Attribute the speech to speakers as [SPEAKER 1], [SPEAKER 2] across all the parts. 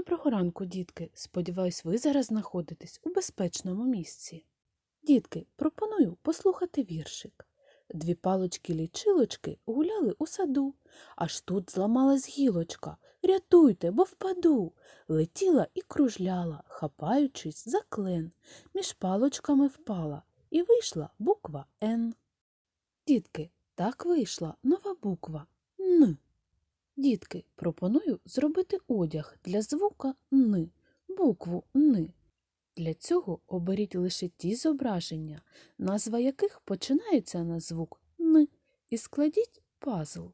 [SPEAKER 1] Доброго ранку, дітки. Сподіваюсь, ви зараз знаходитесь у безпечному місці. Дітки, пропоную послухати віршик. Дві палочки-лічилочки гуляли у саду, аж тут зламалась гілочка. Рятуйте, бо впаду. Летіла і кружляла, хапаючись за клен. Між палочками впала і вийшла буква Н. Дітки, так вийшла нова буква Н. Дітки, пропоную зробити одяг для звука Н, букву Н. Для цього оберіть лише ті зображення, назва яких починається на звук Н, і складіть пазл.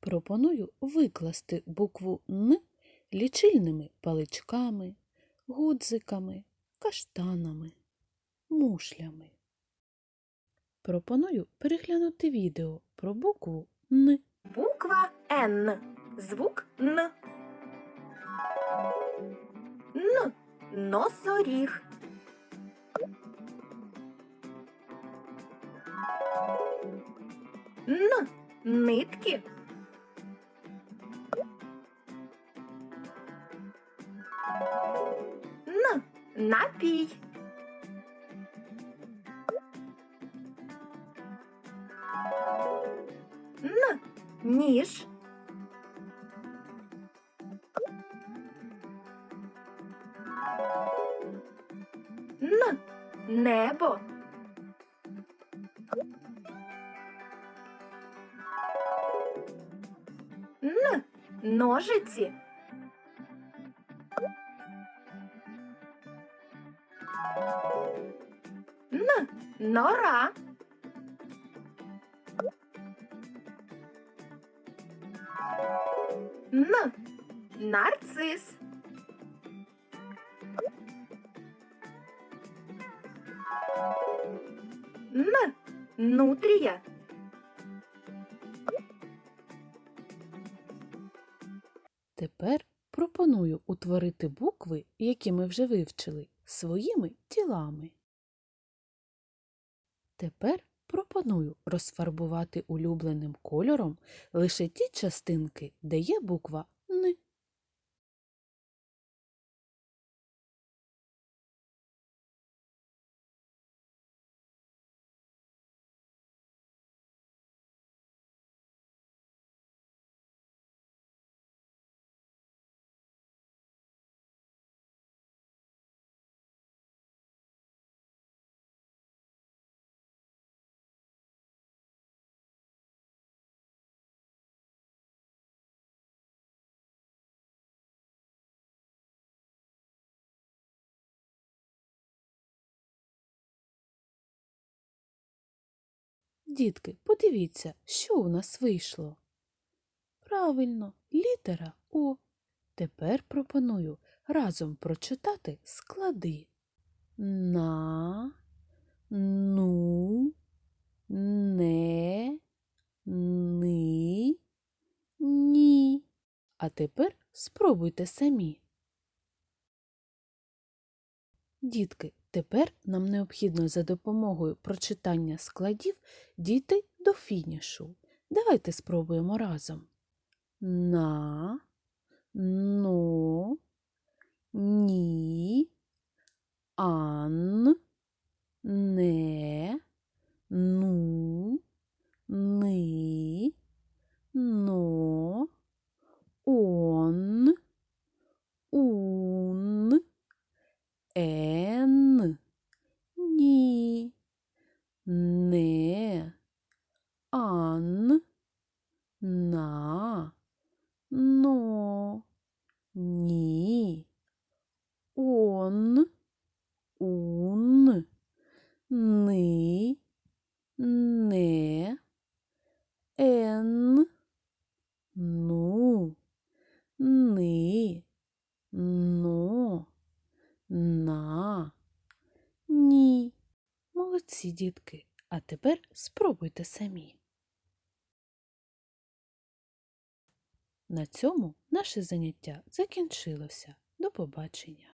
[SPEAKER 1] Пропоную викласти букву Н лічильними паличками, гудзиками, каштанами, мушлями. Пропоную переглянути відео про букву Н.
[SPEAKER 2] Буква Н. Звук Н. Н. Носоріг. Н. Нитки. Напій. Н. Ніж. Н. Небо. Н. Ножиці. Нора. Н. Нарцис. Н. Нутрія.
[SPEAKER 1] Тепер пропоную утворити букви, які ми вже вивчили, своїми тілами. Тепер пропоную розфарбувати улюбленим кольором лише ті частинки, де є буква Дітки, подивіться, що у нас вийшло. Правильно, літера О. Тепер пропоную разом прочитати склади. На, ну, не, ни, ні. А тепер спробуйте самі. Дітки, тепер нам необхідно за допомогою прочитання складів дійти до фінішу. Давайте спробуємо разом. На, но, ні, ан, не, ну, ни, но, он, ун, ен, ні, не, ан, на, но, ні, он, ун, ни, не, ен, ну, ни, но, на, ні. Молодці, дітки. А тепер спробуйте самі. На цьому наше заняття закінчилося. До побачення.